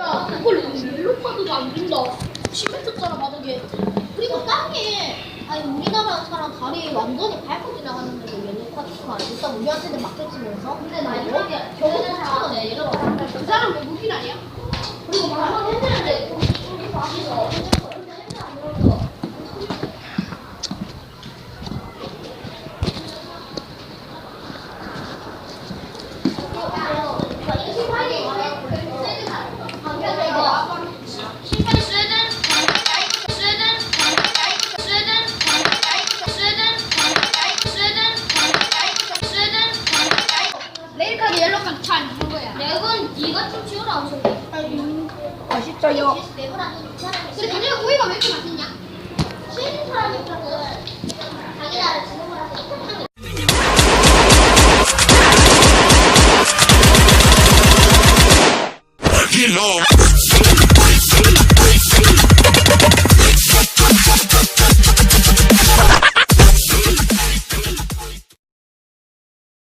야, 그걸 옐로 카드도 안 준다. 심했었잖아, 바닥에. 그리고 땅에 아니 우리나라 사람 다리 완전히 밟고 지나가는데 카드가 안 일단 우리한테는 막혀지면서 근데 마지막에 겨우 쫓아가네 얘가 그 사람 외국인 아니야? 그리고 방금 했는데 우리 방에서 옐로 카드 다안 주는 거야. 렉은 네가 좀 치우라 아닌 사람이 근데 자네가 고기가 왜 이렇게 맛있냐? 치는 사람이 없거든 자기 나라 지는 거라서 You know.